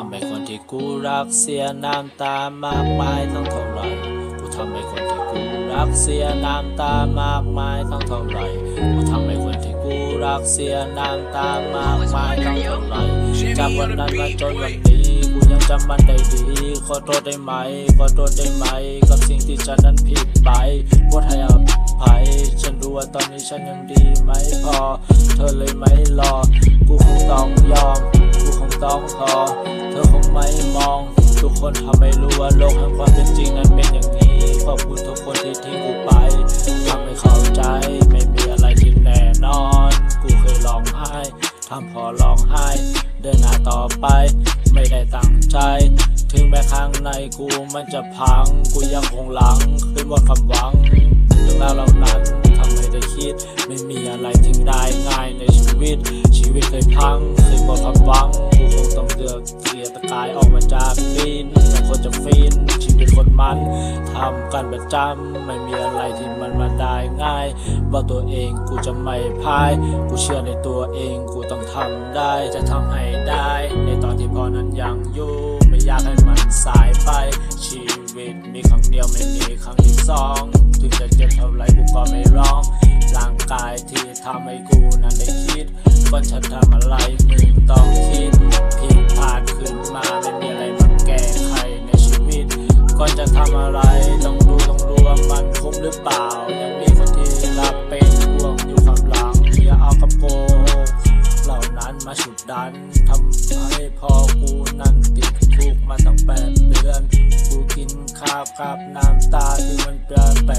ทำให้คนที่กูรักเสียน้ำตามากมายต้งเท่าไรกูทำให้คนที่กูรักเสียน้ำตามากมายต้งเท่าไรกูทำให้คนที่กูรักเสียน้ำตามากมายต้งเท่าไรจากวันนั้นมาจนวันนี้กูยังจำมันได้ดีขอโทษได้ไหมขอโทษได้ไหม กับสิ่งที่ฉันนั้นผิดไปโปรดให้อภัยฉันรู้ว่าตอนนี้ฉันยังดีไหมพอ เธอเลยไม่รอ กูคงต้อง ทุกคนทำให้รู้ว่าโลกแห่งความเป็นจริงนั้นเป็นอย่างนี้ ขอบคุณทุกคนที่ทิ้งกูไปทำให้เข้าใจไม่มีอะไรที่แน่นอน กูเคยร้องไห้ทำพอร้องไห้ เดินหน้าต่อไป ไม่ได้ตั้งใจ ถึงแม้ข้างในกูมันจะพัง กูยังคงหลังขึ้นหมดความหวังเรื่องราวเหล่านั้นทำให้ได้คิด ไม่มีอะไรทิ้งได้ง่ายในชีวิต ชีวิตเคยพังเคยหมดความหวังกูคงต้องเลือกเกียร์ตะกายออกมาจากดินแต่คนจะฟินชีวิตคนมันทำกันประจำไม่มีอะไรที่มันมาได้ง่าย ว่าตัวเองกูจะไม่พ่าย กูเชื่อในตัวเองกูต้องทำได้จะทำให้ได้ ในตอนที่พอนั้นยังอยู่ไม่อยากให้มันสายไป ชีวิตมีครั้งเดียวไม่มีครั้งที่สองถึงจะเจ็บเท่าไรกูก็ไม่รอ กายที่ทำให้กูนั้นได้คิดว่าฉันทำอะไรมึงต้องคิดผิดพลาดขึ้นมาไม่มีอะไรมาแก้ไขในชีวิตก่อนจะทำอะไรต้องดูต้องรู้ว่ามันคุ้มหรือเปล่า ยังมีคนที่รักเป็นห่วงอยู่ความหลังอย่าเอากับโกเหล่านั้นมาฉุดดันทำให้พอกูนั้นติดคุกมาตั้งแปดเดือนกูกินข้าวกับน้ำตาที่มันเปลี่ยนแปล